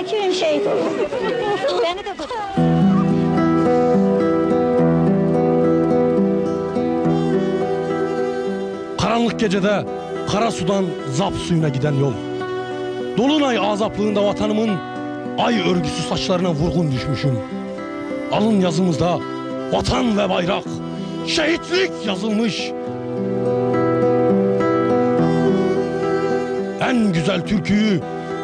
Akif'im şehit oldu. Beni de. Karanlık gecede kara sudan zap suyuna giden yol. Dolunay azaplığında vatanımın ay örgüsü saçlarına vurgun düşmüşüm. Alın yazımızda vatan ve bayrak, şehitlik yazılmış. En güzel türküyü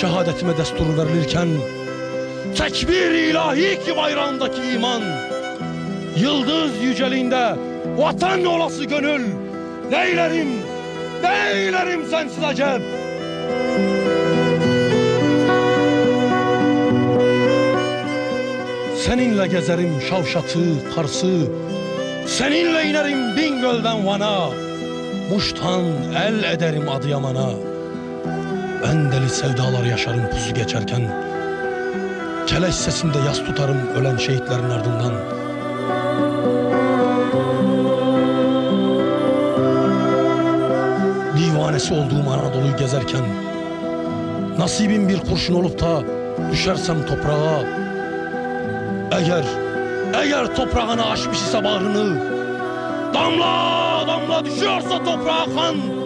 şehadetime destur verilirken Tekbir ilahi ki bayrağındaki iman Yıldız yüceliğinde vatan olası gönül Neylerim, neylerim sensiz acep Seninle gezerim Şavşat'ı, Kars'ı Seninle inerim Bingöl'den Van'a Muş'tan el ederim Adıyaman'a Ben deli sevdalar yaşarım pusu geçerken. Keleş sesinde yas tutarım ölen şehitlerin ardından. Divanesi olduğum Anadolu'yu gezerken Nasibim bir kurşun olup da düşersem toprağa Eğer, eğer toprağına açmış ise bağrını Damla damla düşüyorsa toprağa kan